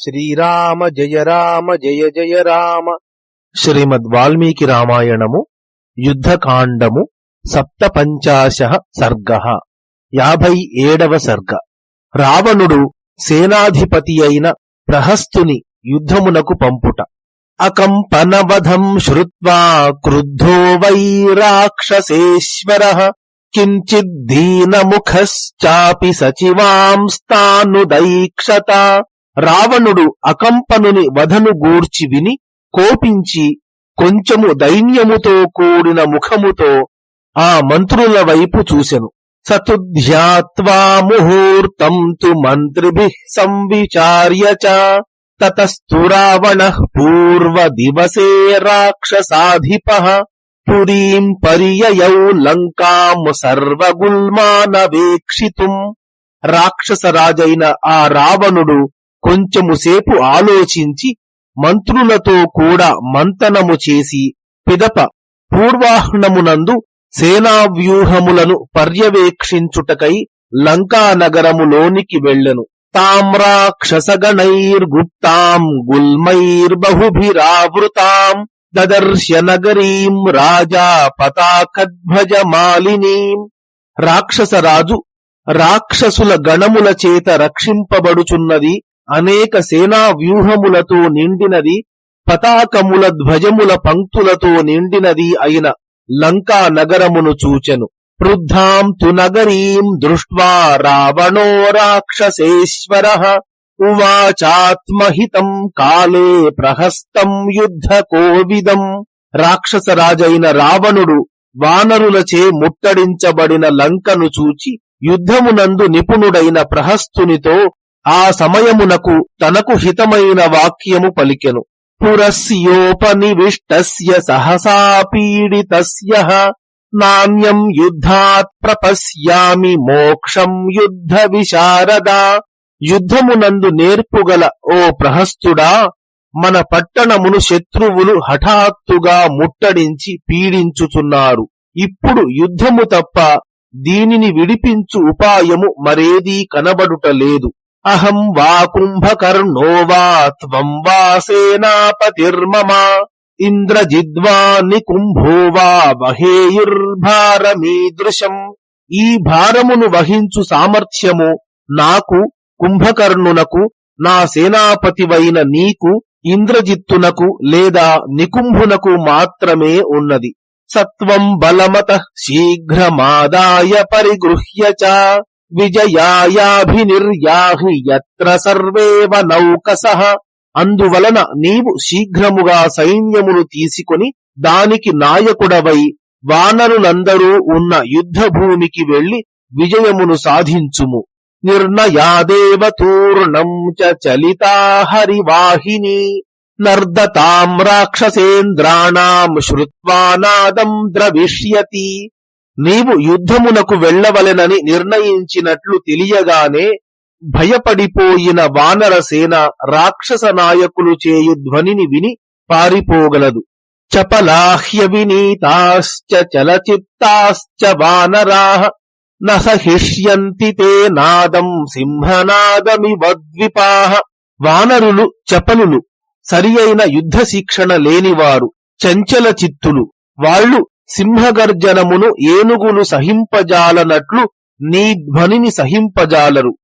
శ్రీరామ జయ రామ జయ జయ రామ. శ్రీమద్ వాల్మీకి రామాయణము యుద్ధకాండము సప్తపంచాశ సర్గ. యాభై ఏడవ సర్గ. రావణుడు సేనాధిపతి అయిన ప్రహస్తుని యుద్ధమునకు పంపుట. అకంపనవధం శ్రుత్వా క్రుద్ధో వై రాక్షసేశ్వర. కించిద్దీనముఖశ్చాపి సచివాంస్తానుదైక్షత రావణుడు అకంపనుని వధను గూర్చి విని కోపించి కొంచెము దైన్యముతో కూడిన ముఖముతో ఆ మంత్రుల వైపు చూసెను. సతుధ్యాత్వా ముహూర్తం తు మంత్రిభి సంవిచార్య తతస్తు రావణ పూర్వ దివసే రాక్షసాధిప పురీం పర్యయౌ లంకాం సర్వగుల్మానవేక్షితుం. రాక్షసరాజైన ఆ రావణుడు కొంచెముసేపు ఆలోచించి మంత్రులతో కూడా మంతనము చేసి పిదప పూర్వాహ్నమునందు సేనావ్యూహములను పర్యవేక్షించుటకై లంకానగరములోనికి వెళ్ళెను. తామ్రాక్షసగణైర్గుప్తాం గుల్మైర్బహుభిరావృతాం దదర్శ నగరీం రాజా పతాకధ్వజ మాలినీం రాక్షసరాజు రాక్షసుల గణముల చేత రక్షింపబడుచున్నది అనేక సేనా వ్యూహములతో నిండినది పతాకముల ధ్వజముల పంక్తులతో నిండినది అయిన లంకా నగరమును చూచెను. వృద్ధాం తు నగరీం దృష్ట్వా రావణో రాక్షసేశ్వర ఉవాచాత్మహితం కాలే ప్రహస్తం యుద్ధ కోవిదం. రాక్షసరాజైన రావణుడు వానరులచే ముట్టడించబడిన లంకను చూచి యుద్ధమునందు నిపుణుడైన ప్రహస్తునితో ఆ సమయమునకు తనకు హితమైన వాక్యము పలికెను. పురస్యోపనివిష్టస్య సహసా పీడితస్య నాణ్యం యుద్ధాత్ ప్రపశ్యామి మోక్షం యుద్ధ విశారద. యుద్ధమునందు నేర్పుగల ఓ ప్రహస్తుడా మన పట్టణమును శత్రువులు హఠాత్తుగా ముట్టడించి పీడించుచున్నారు. ఇప్పుడు యుద్ధము తప్ప దీనిని విడిపించు ఉపాయము మరేదీ కనబడుటలేదు అహం వా కుంభకర్ణో వా త్వం వా సేనాపతిర్మమ ఇంద్రజిద్వా నికుంభో వా వహేయుర్భారమీదృశం. ఈ భారమును వహించు సామర్థ్యము నాకు కుంభకర్ణునకు నా సేనాపతివైన నీకు ఇంద్రజిత్తునకు లేదా నికుంభునకు మాత్రమే ఉన్నది. సత్వం బలమత శీఘ్రమాదాయ పరిగృహ్య విజయాయాభినిర్యాహి యత్ర సర్వేవ నౌకస. అందువలన నీవు శీఘ్రముగా సైన్యమును తీసుకొని దానికి నాయకుడవై వానరులందరూ ఉన్న యుద్ధభూమికి వెళ్ళి విజయమును సాధించుము. నిర్ణయాదేవ తూర్ణం చ చలితా నర్దతాం రాక్షసేంద్రాణం శ్రుత్వానాదం ద్రవిష్యతి. నీవు యుద్ధమునకు వెళ్ళవలెనని నిర్ణయించినట్లు తెలియగానే భయపడిపోయిన వానరసేన రాక్షస నాయకులు చేయు ధ్వనిని విని పారిపోగలదు. చపలాహ్య వినీతాశ్చ చలచిత్తాశ్చ వానరా నసహిష్యంతి తే నాదం సింహనాదమివద్విపాహ వానరులు చపలులు సరి అయిన యుద్ధ శిక్షణ లేనివారు చంచల చిత్తులు వాళ్ళు సింహగర్జనమును ఏనుగులు సహింపజాలనట్లు నీ ధ్వనిని సహింపజాలరు.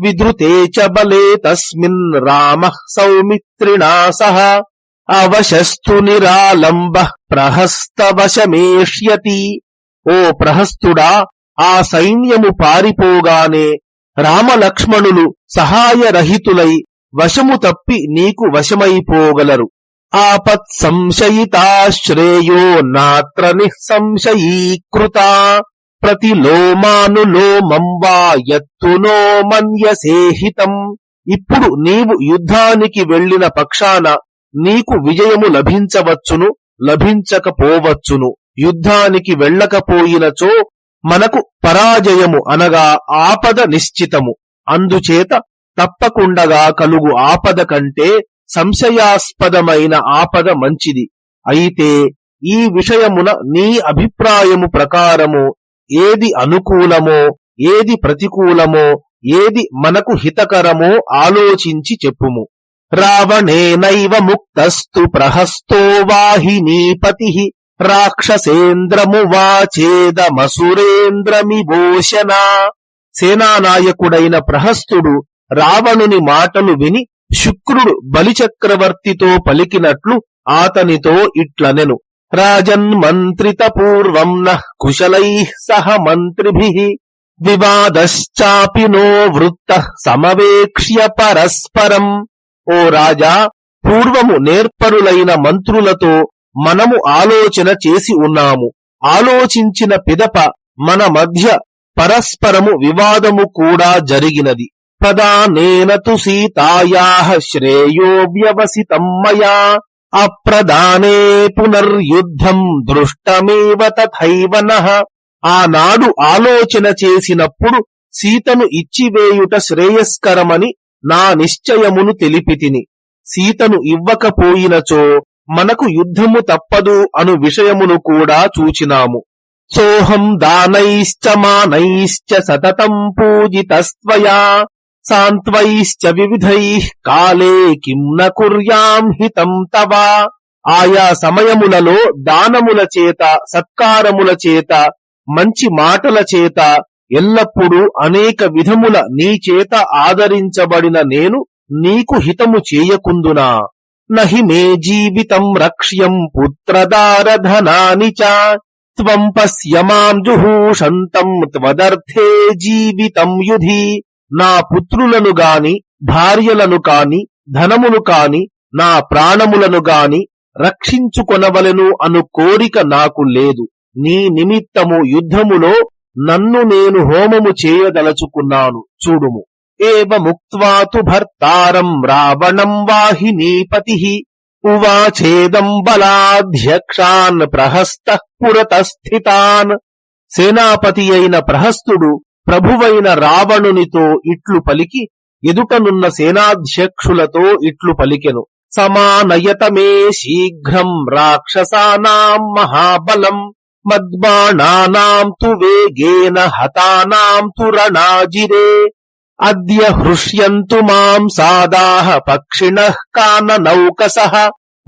విధృతే చ బలే తస్మిన్ రామ సౌమిత్రిణా సహ. అవశస్తు నిరాలంబ ప్రహస్తవశమేష్యతి. ఓ ప్రహస్తుడా ఆ సైన్యము పారిపోగానే రామలక్ష్మణులు సహాయరహితులై వశము తప్పి నీకు వశమైపోగలరు. ఆపత్ సంశయితాశ్రేయో నాత్ర నిస్సంశయీకృత ప్రతిలోమానులోమం వా యత్తునో మన్యసేహితం. ఇప్పుడు నీవు యుద్ధానికి వెళ్ళిన పక్షాన నీకు విజయము లభించవచ్చును లభించకపోవచ్చును. యుద్ధానికి వెళ్ళకపోయినచో మనకు పరాజయము అనగా ఆపద నిశ్చితము. అందుచేత తప్పకుండగా కలుగు ఆపద కంటే సంశయాస్పదమైన ఆపద మంచిది. అయితే ఈ విషయమున నీ అభిప్రాయము ప్రకారము ఏది అనుకూలమో ఏది ప్రతికూలమో ఏది మనకు హితకరమో ఆలోచించి చెప్పుము. రావణేనైవ ముక్తస్తు ప్రహస్తో వాహినీపతి రాక్షసేంద్రము వాచేదమసురేంద్రమిభూషణ సేనానాయకుడైన ప్రహస్తుడు రావణుని మాటలు విని శుక్రుడు బలిచక్రవర్తితో పలికినట్లు ఆతనితో ఇట్లనెను. రాజన్మంత్రిత పూర్వం నః కుశలై సహ మంత్రిభి వివాదశ్చాపి నో వృత్త సమవేక్ష్య పరస్పరం. ఓ రాజా పూర్వము నేర్పరులైన మంత్రులతో మనము ఆలోచన చేసి ఉన్నాము. ఆలోచించిన పిదప మన మధ్య పరస్పరము వివాదము కూడా జరిగినది. ప్రదానేన తు సీతాయా శ్రేయో వ్యవసితం మయా అప్రదానే పునర్యుద్ధం దృష్టమేవ తథైవ నః. ఆనాడు ఆలోచన చేసినప్పుడు సీతను ఇచ్చివేయుట శ్రేయస్కరమని నా నిశ్చయమును తెలిపితిని. సీతను ఇవ్వకపోయినచో మనకు యుద్ధము తప్పదు అను విషయమును కూడా చూచినాము. సోహం దానైశ్చ మానైశ్చ సతతం పూజితస్త్వయా సాంత్వైశ్చ వివిధై కాలే కిం న కుర్యాం హితం తవా ఆయా సమయములలో దానముల చేత సత్కారముల చేత మంచి మాటల చేత ఎల్లప్పుడూ అనేక విధముల నీ చేత ఆదరించబడిన నేను నీకు హితము చేయకుందునా। నహి మే జీవితం రక్ష్యం పుత్రదారధనాని చ। త్వం పశ్య జుహూషంతం త్వదర్థే జీవితం యుధి। నా పుత్రులను గాని భార్యలను కాని ధనమును కాని నా ప్రాణములను గాని రక్షించుకొనవలెను అను కోరిక నాకు లేదు. నీ నిమిత్తము యుద్ధములో నన్ను నేను హోమము చేయదలచుకున్నాను. చూడుము. ఏవ ముక్త్వాతు భర్తారం రావణం వాహినీపతి ఉవాచేదం బలాధ్యక్షాన్ ప్రహస్త పురతస్థితాన్. సేనాపతి అయిన ప్రహస్తుడు ప్రభువైన రావణునితో ఇట్లు పలికి ఎదుటనున్న సేనాధ్యక్షులతో ఇట్లు పలికెను. సమానయతమే శీఘ్రం రాక్షసానాం మహాబలం. మద్బాణానాం తు వేగేన హతానాం తు రణాజిరే. అద్య హృష్యంతు మాం సాదాహ పక్షిణ కాన నౌకస.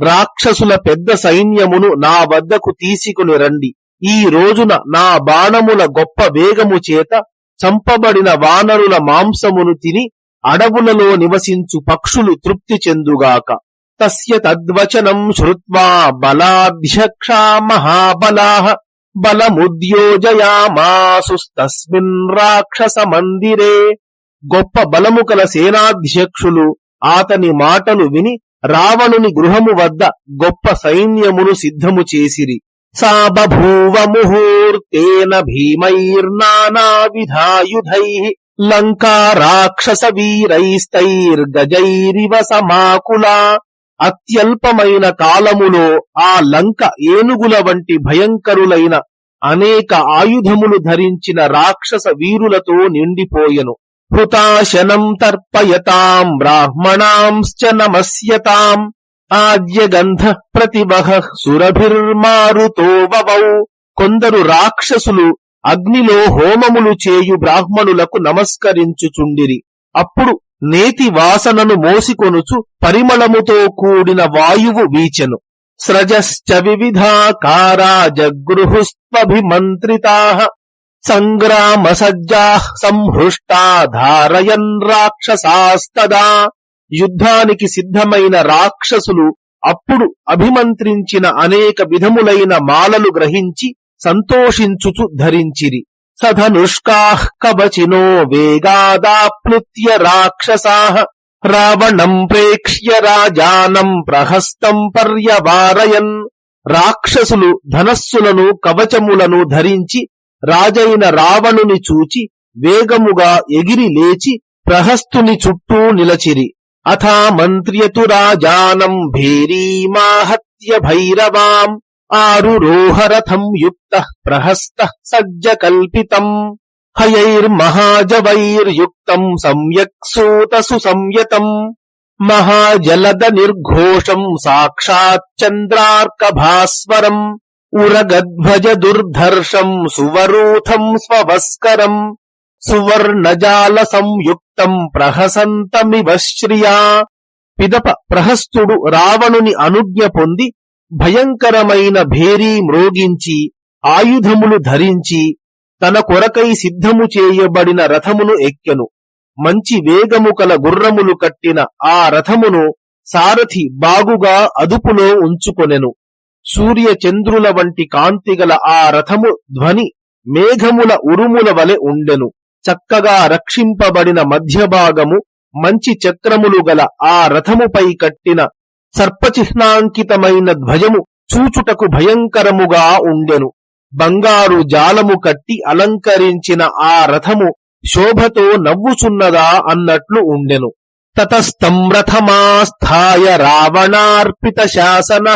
రాక్షసుల పెద్ద సైన్యమును నా వద్దకు తీసుకుని రండి. ఈ రోజున నా బాణముల గొప్ప వేగము చేత చంపబడిన వానరుల మాంసమును తిని అడవులలో నివసించు పక్షులు తృప్తి చెందుగాక. తస్య తద్వచనం శ్రుత్వా బలాధ్యక్షా మహాబలా బలముద్యోజయామాసుస్తస్మిన్ రాక్షస మందిరే గొప్ప బలము కల సేనాధ్యక్షులు ఆతని మాటలు విని రావణుని గృహము వద్ద గొప్ప సైన్యమును సిద్ధము చేసిరి. సా బభూవ భీమైర్నానా విధాయుధై లంకా రాక్షస వీరైస్తైర్గజైరివ సమాకులా అత్యల్పమైన కాలములో ఆ లంక ఏనుగుల వంటి భయంకరులైన అనేక ఆయుధములు ధరించిన రాక్షస వీరులతో నిండిపోయెను. హృతాశనం తర్పయతాం బ్రాహ్మణాంశ్చ నమస్యతాం. ఆద్యగంధ ప్రతిబహ సురభిర్మారుతో వవౌ. కొందరు రాక్షసులు అగ్నిలో హోమములు చేయు బ్రాహ్మణులకు నమస్కరించుచుండిరి. అప్పుడు నేతి వాసనను మోసికొనుచు పరిమళముతో కూడిన వాయువు వీచెను. స్రజశ్చ వివిధాకారా జగృహుస్త్వభిమంత్రితా. సంగ్రామ సజ్జా సంహృష్టా ధారయన్ రాక్షసాస్తదా. యుద్ధానికి సిద్ధమైన రాక్షసులు అప్పుడు అభిమంత్రించిన అనేక విధములైన మాలలు గ్రహించి సంతోషించుచు ధరించిరి. సధనుష్కా కవచినో వేగాదాప్లుత్య రాక్షసా. రావణం ప్రేక్ష్య రాజానం ప్రహస్తం పర్యవారయన్. రాక్షసులు ధనస్సులను కవచములను ధరించి రాజైన రావణుని చూచి వేగముగా ఎగిరి లేచి ప్రహస్తుని చుట్టూ నిలచిరి. అథా మంత్రియతు రాజానం భేరీమాహత్య భైరవాం. ఆరురోహరథం యుక్త ప్రహస్త సజ్జ కల్పితం హయైర్మహాజవైర్యుక్తం సమ్యక్ సూత సుసంయతం మహాజలద నిర్ఘోషం సాక్షాచ్చంద్రార్కభాస్వరం ఉరగధ్వజ దుర్ధర్షం సువరూథం స్వవస్కరం సువర్ణజాల సంయుక్తం ప్రహసంతమివ శ్రియా పిదప ప్రహస్తుడు రావణుని అనుజ్ఞ పొంది భయంకరమైన భేరీ మ్రోగించి ఆయుధములు ధరించి తన కొరకై సిద్ధము చేయబడిన రథమును ఎక్కెను. మంచి వేగము కల గుర్రములు కట్టిన ఆ రథమును సారథి బాగుగా అదుపులో ఉంచుకొనెను. సూర్య చంద్రుల వంటి కాంతిగల ఆ రథము ధ్వని మేఘముల ఉరుముల వలె ఉండెను. చక్కగా రక్షింపబడిన మధ్యభాగము మంచి చక్రములు గల ఆ రథముపై కట్టిన సర్పచిహ్నాంకితమైన ధ్వజము చూచుటకు భయంకరముగా ఉండెను. బంగారు జాలము కట్టి అలంకరించిన ఆ రథము శోభతో నవ్వుచున్నదా అన్నట్లు ఉండెను. తతస్తం రథమాస్థాయ రావణార్పిత శాసన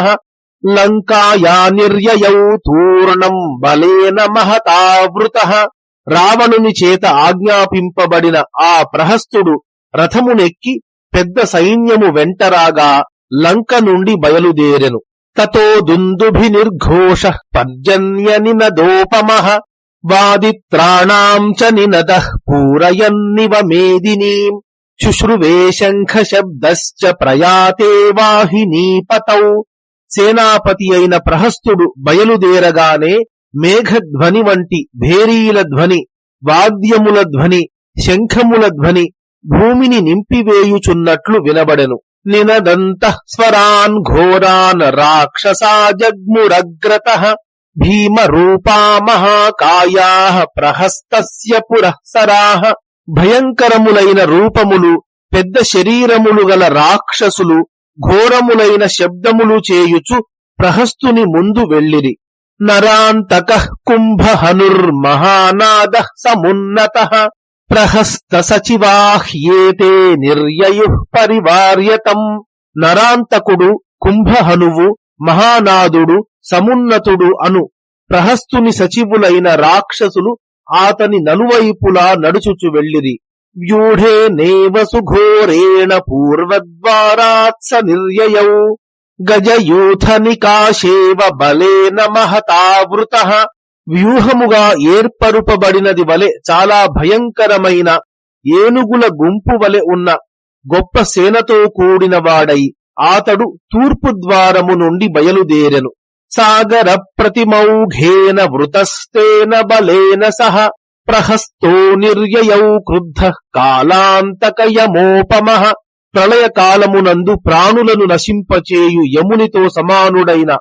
లంకాయా నిర్యయౌ తూర్ణం బలేన మహతావృత రావణుని చేత ఆజ్ఞాపింపబడిన ఆ ప్రహస్తుడు రథమునెక్కి పెద్ద సైన్యము వెంటరాగా లంక నుండి బయలుదేరెను. తతో దుందుభి నిర్ఘోష పర్జన్య నినదోపమః వాదిత్రాణాం చ నినద పూరయన్నివ మేదినీం శుశ్రువే శంఖ శబ్దశ్చ ప్రయాతే వాహినీపతౌ సేనాపతి అయిన ప్రహస్తుడు బయలుదేరగానే మేఘధ్వని వంటి భేరీల ధ్వని వాద్యముల ధ్వని శంఖముల ధ్వని భూమిని నింపివేయుచున్నట్లు వినబడెను. నినదంతః స్వరాన్ ఘోరాన్ రాక్షసా జగ్మురగ్రత భీమరూపా మహాకాయా ప్రహస్తస్య పురఃసరాః భయంకరములైన రూపములు పెద్ద శరీరములు గల రాక్షసులు ఘోరములైన శబ్దములు చేయుచు ప్రహస్తుని ముందు వెళ్ళిరి. నరాంతక కుంభహనుర్మహానాద సమున్నత ప్రహస్త సచివాహ్యేతే నిర్యయు పరివార్యతం. నరాంతకుడు కుంభహనువు మహానాదుడు సమున్నతుడు అను ప్రహస్తుని సచివులైన రాక్షసులు ఆతని నలువైపులా నడుచుచు వెళ్ళిరి. వ్యూఢే నేవ సుఘోరేణ పూర్వద్వారాత్స నిర్యయౌ. గజయూథ నికాశేవ బలేన మహతావృత. వ్యూహముగా ఏర్పరుపబడినది వలె చాలా భయంకరమైన ఏనుగుల గుంపు వలె ఉన్న గొప్ప సేనతో కూడిన వాడై ఆతడు తూర్పు ద్వారము నుండి బయలుదేరెను. సాగర ప్రతిమౌఘేన వృతస్థేన బలేన సహ ప్రహస్తో నిర్యయౌ క్రుద్ధ కాలాంతకయమోపమ ప్రళయ కాలమునందు ప్రాణులను నశింపచేయు యమునితో సమానుడైన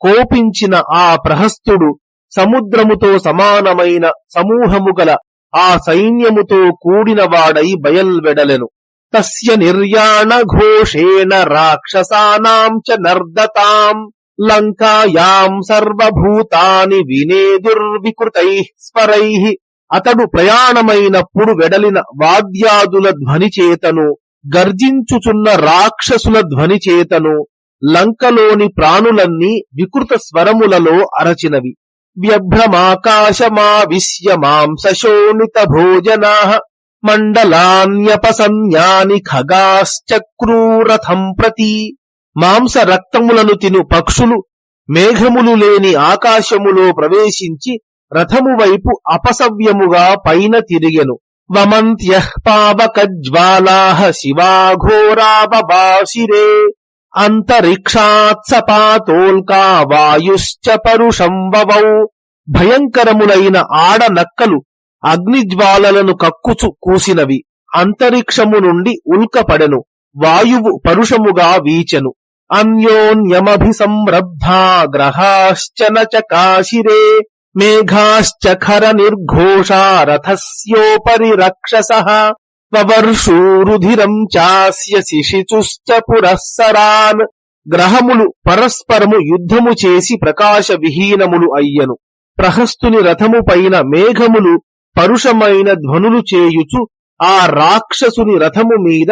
కోపించిన ఆ ప్రహస్తుడు సముద్రముతో సమానమైన సమూహము గల ఆ సైన్యముతో కూడిన వాడై బయల్వెడలెను. తస్య నిర్యాణ ఘోషేణ రాక్షసానాం చ నర్దతాం. లంకాయాం సర్వభూతాని వినేదుర్వికృతై స్వరై. అతడు ప్రయాణమైనప్పుడు వెడలిన వాద్యాదుల ధ్వనిచేతను గర్జించుచున్న రాక్షసుల ధ్వనిచేతను లంకలోని ప్రాణులన్నీ వికృత స్వరములలో అరచినవి. వ్యభ్రమాకాశమావిశ్య మాంసశోణిత భోజనా మండలాన్యపసన్యాని ఖగాశ్చక్రూరథం ప్రతి మాంస రక్తములను తిను పక్షులు మేఘములు లేని ఆకాశములో ప్రవేశించి రథము వైపు అపసవ్యముగా పైన తిరిగెను. వమంత్య పావకజ్వాలా శివాఘోరాబబాశిరే అంతరిక్షాత్సపాతోల్కా వాయుశ్చ పరుషం వవౌ భయంకరములైన ఆడ నక్కలు అగ్నిజ్వాలలను కక్కుచు కూసినవి. అంతరిక్షము నుండి ఉల్కపడెను. వాయువు పరుషముగా వీచెను. అన్యోన్యమభిసంరబ్ధా గ్రహాశ్చ నచకాశిరే మేఘాశ్చ ఖర నిర్ఘోషా రథస్యోపరి రక్షస. వవర్షూరుధిరం చాస్య శిశిచుశ్చ పురస్సరాన్ గ్రహములు పరస్పరము యుద్ధము చేసి ప్రకాశ విహీనములు అయ్యను. ప్రహస్తుని రథము పైన మేఘములు పరుషమైన ధ్వనులు చేయుచు ఆ రాక్షసుని రథము మీద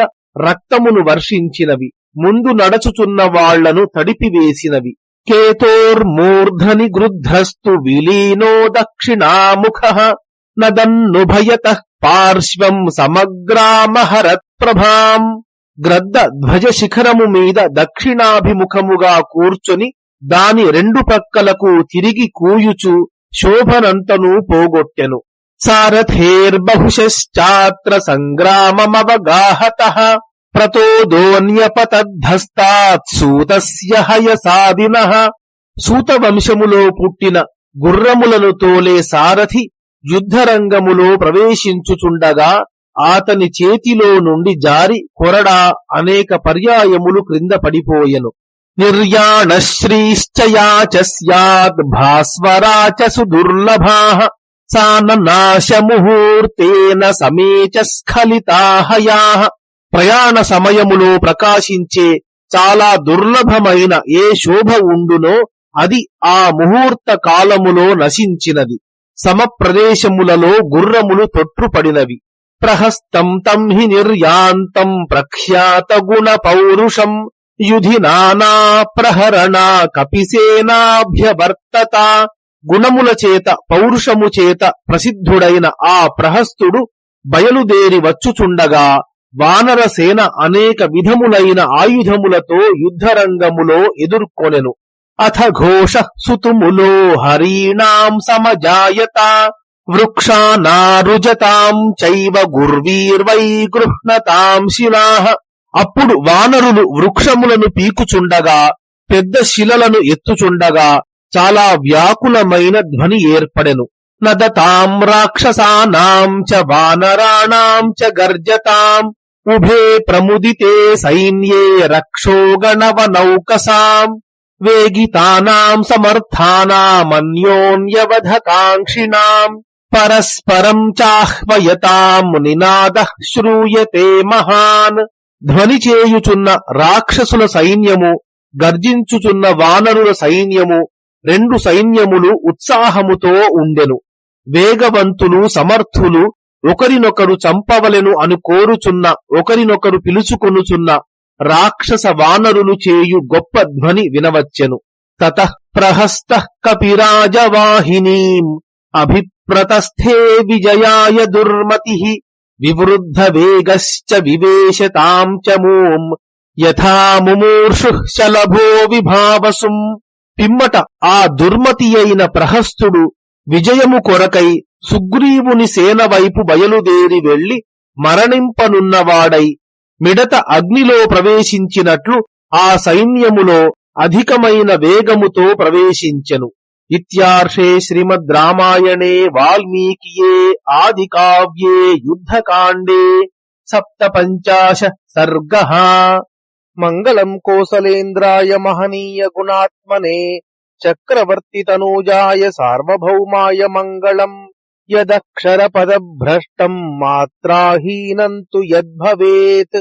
రక్తమును వర్షించినవి. ముందు నడచుచున్న వాళ్ళను తడిపివేసినవి. కేతోర్మూర్ధని గృద్ధస్తు విలీనో దక్షిణాముఖ. నదన్నుభయత పార్శ్వం సమగ్రామహరత్ ప్రభాం గ్రద్ద ధ్వజ శిఖరము మీద దక్షిణాభిముఖముగా కూర్చొని దాని రెండు పక్కలకు తిరిగి కూయుచు శోభనంతను పోగొట్టెను. సారథేర్బహుశ్చాత్ర సంగ్రామమవగాహత ప్రతోదోన్యపతద్ధస్తాత్ సూతస్య హయసాదిన సూత వంశములో పుట్టిన గుర్రములను తోలే సారథి యుద్ధరంగములో ప్రవేశించుచుండగా ఆతని చేతిలో నుండి జారి కొరడా అనేక పర్యాయములు క్రింద పడిపోయెను. నిర్యాణశ్రీశ్చయాచ స్యాద్ భాస్వరాచ నాశముహూర్తేన సమేచ స్ఖలితాహయా ప్రయాణ సమయములో ప్రకాశించే చాలా దుర్లభమైన ఏ శోభ ఉండునో అది ఆ ముహూర్త కాలములో నశించినది. సమప్రదేశములలో గుర్రములు తొట్టుపడినవి ప్రహస్తం తం హి నిర్యాంతం ప్రఖ్యాత గుణ పౌరుషం. యుధి నానా ప్రహరణ కపిసేనాభ్యవర్తత. గుణముల చేత పౌరుషము చేత ప్రసిద్ధుడైన ఆ ప్రహస్తుడు బయలుదేరి వచ్చుచుండగా వానరసేన అనేక విధములైన ఆయుధములతో యుద్ధరంగములో ఎదుర్కొనెను. అథ ఘోష సుతుములో హరీణాం సమజాయత వృక్షానారుజతాం చైవ గుర్వీర్వై గృహ్ణతాం శిలాహ అప్పుడు వానరులు వృక్షములను పీకుచుండగా పెద్ద శిలలను ఎత్తుచుండగా చాలా వ్యాకులమైన ధ్వని ఏర్పడెను. నదతాం రాక్షసానాం చ వానరాణాం చ గర్జతాం ఉభే ప్రముదితే సైన్యే రక్షోగణవ నౌకసాం వేగితానాం సమర్థానామన్యోన్యవధకాంక్షిణాం. పరస్పరం చాహ్వయతాం నినాద శ్రూయతే మహాన్. ధ్వని చేయుచున్న రాక్షసుల సైన్యము గర్జించుచున్న వానరుల సైన్యము రెండు సైన్యములు ఉత్సాహముతో ఉండెను. వేగవంతులు సమర్థులు ఒకరినొకరు చంపవలెను అను కోరుచున్న ఒకరినొకరు పిలుచుకొనుచున్న రాక్షస వానరులు చేయు గొప్ప ధ్వని వినవచ్చెను. తత ప్రహస్త కపిరాజవాహినీం అభిప్రతస్థే విజయాయ దుర్మతి వివృద్ధ వేగశ్చ వివేశతాం చ మూం యథా ముమూర్షు శలభో విభావసుం. పిమ్మట ఆ దుర్మతి అయిన ప్రహస్తుడు విజయము కొరకై సుగ్రీవుని సేన వైపు బయలుదేరి వెళ్ళి మరణింపనున్నవాడై మిడత అగ్నిలో ప్రవేశించినట్లు ఆ సైన్యములో అధికమైన వేగముతో ప్రవేశించెను. ఇత్యార్షే శ్రీమద్ రామాయణే వాల్మీకియే ఆది కావ్యే యుద్ధకాండే సప్త పంచాశ సర్గ. మంగళం కోసలేంద్రాయ మహనీయ గుణాత్మనే చక్రవర్తి తనూజాయ సార్వభౌమాయ మంగళం యదక్షర మాత్రాహీనంతు యద్భవేత్.